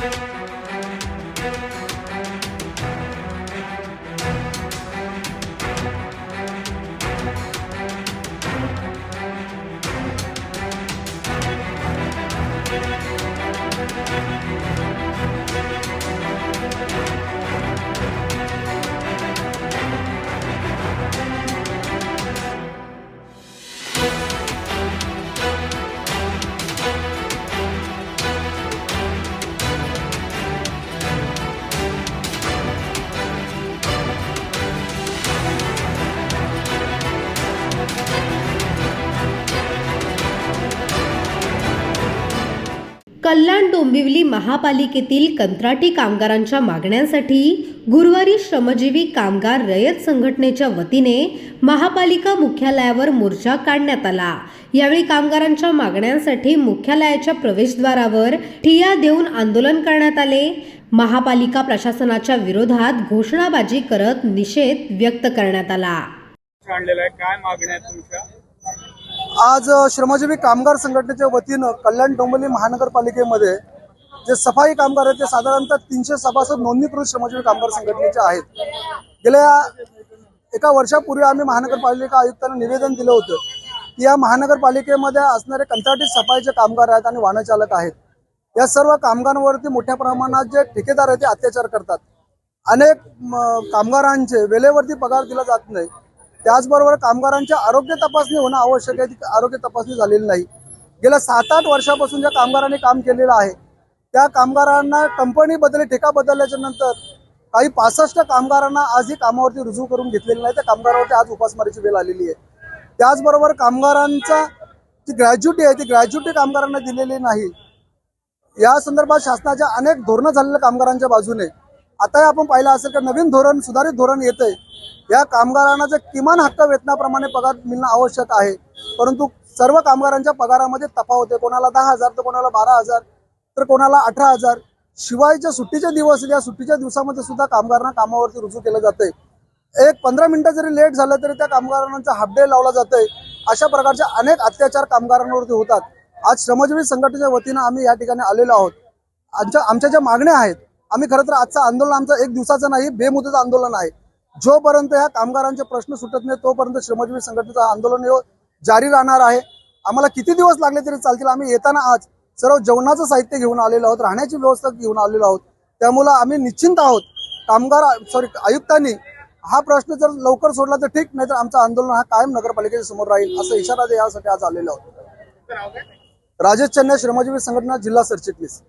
Müzik Kalyan Dombivli महापालिकेतील कंत्राटी कामगारांच्या मागण्यांसाठी गुरुवारी श्रमजीवी कामगार रयत संघटनेच्या वतीने महापालिका मुख्यालयावर मोर्चा काढण्यात आला. यावेळी कामगारांच्या मागण्यांसाठी मुख्यालयाच्या प्रवेशद्वारावर ठिया देऊन आंदोलन करण्यात आले. महापालिका प्रशासनाच्या विरोधात घोषणाबाजी करत निषेध व्यक्त करण्यात आला. काय मागण्या तुमच्या? आज श्रमजीवी कामगार संघटनेच्या वतीनं कल्याण डोंबिवली महानगरपालिकेमध्ये जे सफाई कामगार आहेत ते साधारणतः तीनशे सभासद नोंदणीकृत श्रमजीवी कामगार संघटनेचे आहेत. गेल्या एका वर्षापूर्वी आम्ही महानगरपालिका आयुक्तांना निवेदन दिलं होतं की या महानगरपालिकेमध्ये असणारे कंत्राटी सफाईचे कामगार आहेत आणि वाहनचालक आहेत. या सर्व कामगारांवरती मोठ्या प्रमाणात जे ठेकेदार आहेत ते अत्याचार करतात. अनेक म, कामगारांचे वेळेवरती पगार दिला जात नाही. त्याचबरोबर कामगारांच्या आरोग्य तपासणी होणं आवश्यक आहे. ती आरोग्य तपासणी झालेली नाही. गेल्या सात आठ वर्षापासून ज्या कामगारांनी काम केलेलं आहे त्या कामगारांना कंपनी बदलली ठेका बदलल्याच्या नंतर काही पासष्ट कामगारांना आजही कामावरती रुजू करून घेतलेली नाही. त्या कामगारावरती आज उपासमारीची वेळ आलेली आहे. त्याचबरोबर कामगारांचा जी ग्रॅज्युटी आहे ती ग्रॅज्युटी कामगारांना दिलेली नाही. या संदर्भात शासनाच्या अनेक धोरणं झालेल्या कामगारांच्या बाजूने आता आपण पाहिलं असेल का नवीन धोरण सुधारित धोरण येतंय. या कामगारांना जे किमान हक्क वेतनाप्रमाणे पगार मिळणं आवश्यक आहे. परंतु सर्व कामगारांच्या पगारामध्ये तफावत आहे. कोणाला दहा हजार तर कोणाला बारा हजार तर कोणाला अठरा हजार. शिवायच्या सुट्टीचे दिवस या सुट्टीच्या दिवसामध्ये सुद्धा कामगारांना कामावरती रुजू केलं जाते एक पंधरा मिनिटं जरी लेट झालं तरी त्या कामगारांचा हाफ डे लावला जातोय. अशा प्रकारचे अनेक अत्याचार कामगारांवरती होतात. आज श्रमजीवी संघटनेच्या वतीनं आम्ही या ठिकाणी आलेलो आहोत. आमच्या आमच्या ज्या मागण्या आहेत आम्ही खरं तर आजचं आंदोलन आमचं एक दिवसाचं नाही बेमुदत आंदोलन आहे. जोपर्यंत या कामगारांचे प्रश्न सुटत नाही तोपर्यंत श्रमजीवी संघटनेचं आंदोलन हे जारी राहणार आहे. आम्हाला किती दिवस लागले तरी चालतील? आम्ही येताना आज सर्व जेवणाचं साहित्य घेऊन आलेलो आहोत राहण्याची व्यवस्था घेऊन आलेलो आहोत. त्यामुळं आम्ही निश्चिंत आहोत. कामगार सॉरी आयुक्तांनी हा प्रश्न जर लवकर सोडला तर ठीक नाही तर आमचं आंदोलन हा कायम नगरपालिकेच्या समोर राहील असं इशारा यासाठी आज आलेलो आहोत. राजेश चन्ने श्रमजीवी संघटना जिल्हा सरचिटणीस.